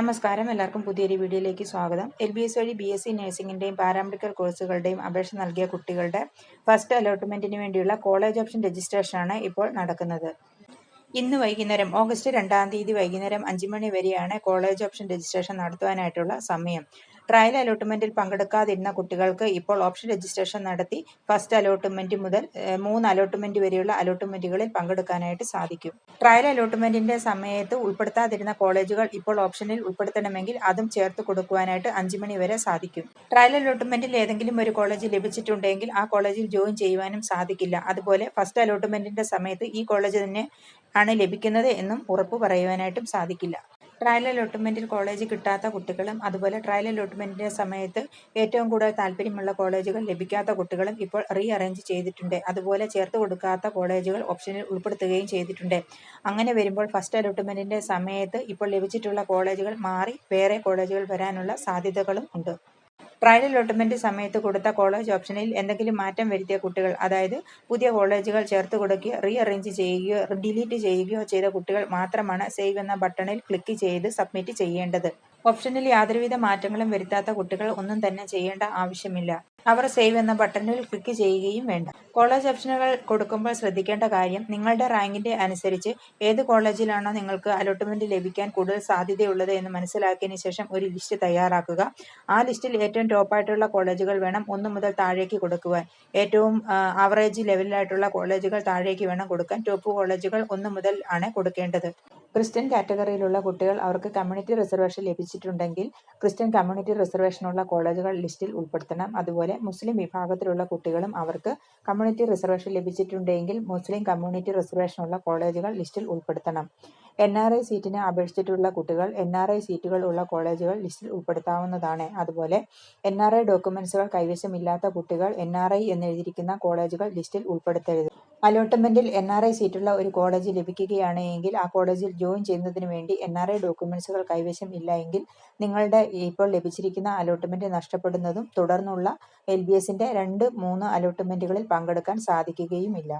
നമസ്കാരം. എല്ലാവർക്കും പുതിയൊരു വീഡിയോയിലേക്ക് സ്വാഗതം. എൽ ബി എസ് വഴി ബി എസ് സി നഴ്സിംഗിന്റെയും പാരാമെഡിക്കൽ കോഴ്സുകളുടെയും അപേക്ഷ നൽകിയ കുട്ടികളുടെ ഫസ്റ്റ് അലോട്ട്മെന്റിന് വേണ്ടിയുള്ള കോളേജ് ഓപ്ഷൻ രജിസ്ട്രേഷനാണ് ഇപ്പോൾ നടക്കുന്നത്. ഇന്ന് വൈകുന്നേരം ഓഗസ്റ്റ് രണ്ടാം തീയതി വൈകുന്നേരം അഞ്ച് മണി വരെയാണ് കോളേജ് ഓപ്ഷൻ രജിസ്ട്രേഷൻ നടത്തുവാനായിട്ടുള്ള സമയം. ട്രയൽ അലോട്ട്മെന്റിൽ പങ്കെടുക്കാതിരുന്ന കുട്ടികൾക്ക് ഇപ്പോൾ ഓപ്ഷൻ രജിസ്ട്രേഷൻ നടത്തി ഫസ്റ്റ് അലോട്ട്മെന്റ് മുതൽ മൂന്ന് അലോട്ട്മെന്റ് വരെയുള്ള അലോട്ട്മെന്റുകളിൽ പങ്കെടുക്കാനായിട്ട് സാധിക്കും. ട്രയൽ അലോട്ട്മെന്റിന്റെ സമയത്ത് ഉൾപ്പെടുത്താതിരുന്ന കോളേജുകൾ ഇപ്പോൾ ഓപ്ഷനിൽ ഉൾപ്പെടുത്തണമെങ്കിൽ അതും ചേർത്ത് കൊടുക്കുവാനായിട്ട് അഞ്ച് മണി വരെ സാധിക്കും. ട്രയൽ അലോട്ട്മെന്റിൽ ഏതെങ്കിലും ഒരു കോളേജ് ലഭിച്ചിട്ടുണ്ടെങ്കിൽ ആ കോളേജിൽ ജോയിൻ ചെയ്യുവാനും സാധിക്കില്ല. അതുപോലെ ഫസ്റ്റ് അലോട്ട്മെന്റിന്റെ സമയത്ത് ഈ കോളേജ് തന്നെ ആണ് ലഭിക്കുന്നത് എന്നും ഉറപ്പ് പറയുവാനായിട്ടും സാധിക്കില്ല. ട്രയൽ അലോട്ട്മെന്റിൽ കോളേജ് കിട്ടാത്ത കുട്ടികളും അതുപോലെ ട്രയൽ അലോട്ട്മെന്റിന്റെ സമയത്ത് ഏറ്റവും കൂടുതൽ താല്പര്യമുള്ള കോളേജുകൾ ലഭിക്കാത്ത കുട്ടികളും ഇപ്പോൾ റീ അറേഞ്ച് ചെയ്തിട്ടുണ്ട്. അതുപോലെ ചേർത്ത് കൊടുക്കാത്ത കോളേജുകൾ ഓപ്ഷനിൽ ഉൾപ്പെടുത്തുകയും ചെയ്തിട്ടുണ്ട്. അങ്ങനെ വരുമ്പോൾ ഫസ്റ്റ് അലോട്ട്മെന്റിന്റെ സമയത്ത് ഇപ്പോൾ ലഭിച്ചിട്ടുള്ള കോളേജുകൾ മാറി വേറെ കോളേജുകൾ വരാനുള്ള സാധ്യതകളും ഉണ്ട്. ട്രയൽ അലോട്ട്മെന്റ് സമയത്ത് കൊടുത്ത കോളേജ് ഓപ്ഷനിൽ എന്തെങ്കിലും മാറ്റം വരുത്തിയ കുട്ടികൾ അതായത് പുതിയ കോളേജുകൾ ചേർത്ത് കൊടുക്കുകയോ റീ അറേഞ്ച് ചെയ്യുകയോ ഡിലീറ്റ് ചെയ്യുകയോ ചെയ്ത കുട്ടികൾ മാത്രമാണ് സേവ് എന്ന ബട്ടണിൽ ക്ലിക്ക് ചെയ്ത് സബ്മിറ്റ് ചെയ്യേണ്ടത്. ഓപ്ഷനിൽ യാതൊരുവിധ മാറ്റങ്ങളും വരുത്താത്ത കുട്ടികൾ ഒന്നും തന്നെ ചെയ്യേണ്ട ആവശ്യമില്ല. അവർ സേവ് എന്ന ബട്ടണിൽ ക്ലിക്ക് ചെയ്യുകയും വേണ്ട. കോളേജ് ഓപ്ഷനുകൾ കൊടുക്കുമ്പോൾ ശ്രദ്ധിക്കേണ്ട കാര്യം നിങ്ങളുടെ റാങ്കിന്റെ അനുസരിച്ച് ഏത് കോളേജിലാണോ നിങ്ങൾക്ക് അലോട്ട്മെന്റ് ലഭിക്കാൻ കൂടുതൽ സാധ്യതയുള്ളത് എന്ന് മനസ്സിലാക്കിയതിന് ശേഷം ഒരു ലിസ്റ്റ് തയ്യാറാക്കുക. ആ ലിസ്റ്റിൽ ഏറ്റവും ടോപ്പായിട്ടുള്ള കോളേജുകൾ വേണം ഒന്ന് മുതൽ താഴേക്ക് കൊടുക്കുവാൻ. ഏറ്റവും ആവറേജ് ലെവലിലായിട്ടുള്ള കോളേജുകൾ താഴേക്ക് വേണം കൊടുക്കാൻ. ടോപ്പ് കോളേജുകൾ ഒന്ന് മുതൽ ആണ് കൊടുക്കേണ്ടത്. ക്രിസ്ത്യൻ കാറ്റഗറിയിലുള്ള കുട്ടികൾ അവർക്ക് കമ്മ്യൂണിറ്റി റിസർവേഷൻ ലഭിച്ചിട്ടുണ്ടെങ്കിൽ ക്രിസ്ത്യൻ കമ്മ്യൂണിറ്റി റിസർവേഷനുള്ള കോളേജുകൾ ലിസ്റ്റിൽ ഉൾപ്പെടുത്തണം. അതുപോലെ മുസ്ലിം വിഭാഗത്തിലുള്ള കുട്ടികളും അവർക്ക് കമ്മ്യൂണിറ്റി റിസർവേഷൻ ലഭിച്ചിട്ടുണ്ടെങ്കിൽ മുസ്ലിം കമ്മ്യൂണിറ്റി റിസർവേഷനുള്ള കോളേജുകൾ ലിസ്റ്റിൽ ഉൾപ്പെടുത്തണം. എൻ ആർ ഐ സീറ്റിന് അപേക്ഷിച്ചിട്ടുള്ള കുട്ടികൾ എൻ ആർ ഐ സീറ്റുകൾ ഉള്ള കോളേജുകൾ ലിസ്റ്റിൽ ഉൾപ്പെടുത്താവുന്നതാണ്. അതുപോലെ എൻ ആർ ഐ ഡോക്യുമെന്റ്സുകൾ കൈവശമില്ലാത്ത കുട്ടികൾ എൻ ആർ ഐ എന്നെഴുതിയിരിക്കുന്ന കോളേജുകൾ ലിസ്റ്റിൽ ഉൾപ്പെടുത്തരുത്. അലോട്ട്മെന്റിൽ എൻ ആർ ഐ സീറ്റുള്ള ഒരു കോളേജ് ലഭിക്കുകയാണ് എങ്കിൽ ആ കോളേജിൽ ജോയിൻ ചെയ്യുന്നതിന് വേണ്ടി എൻ ആർ ഐ ഡോക്യുമെന്റ്സുകൾ കൈവശം ഇല്ല എങ്കിൽ നിങ്ങളുടെ ഇപ്പോൾ ലഭിച്ചിരിക്കുന്ന അലോട്ട്മെന്റ് നഷ്ടപ്പെടുന്നതും തുടർന്നുള്ള എൽ ബി എസിന്റെ രണ്ട് മൂന്ന് അലോട്ട്മെന്റുകളിൽ പങ്കെടുക്കാൻ സാധിക്കുകയുമില്ല.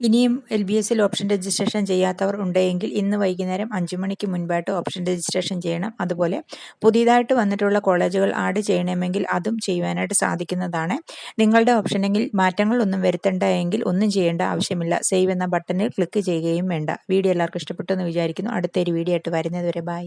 ഇനിയും എൽ ബി എസിൽ ഓപ്ഷൻ രജിസ്ട്രേഷൻ ചെയ്യാത്തവർ ഉണ്ടെങ്കിൽ ഇന്ന് വൈകുന്നേരം അഞ്ചു മണിക്ക് മുൻപായിട്ട് ഓപ്ഷൻ രജിസ്ട്രേഷൻ ചെയ്യണം. അതുപോലെ പുതിയതായിട്ട് വന്നിട്ടുള്ള കോളേജുകൾ ആഡ് ചെയ്യണമെങ്കിൽ അതും ചെയ്യുവാനായിട്ട് സാധിക്കുന്നതാണ്. നിങ്ങളുടെ ഓപ്ഷനെങ്കിൽ മാറ്റങ്ങളൊന്നും വരുത്തേണ്ട എങ്കിൽ ഒന്നും ചെയ്യേണ്ട ആവശ്യമില്ല. സേവ് എന്ന ബട്ടണിൽ ക്ലിക്ക് ചെയ്യുകയും വേണ്ട. വീഡിയോ എല്ലാവർക്കും ഇഷ്ടപ്പെട്ടു എന്ന് വിചാരിക്കുന്നു. അടുത്തൊരു വീഡിയോ ആയിട്ട് വരുന്നതുവരെ ബൈ.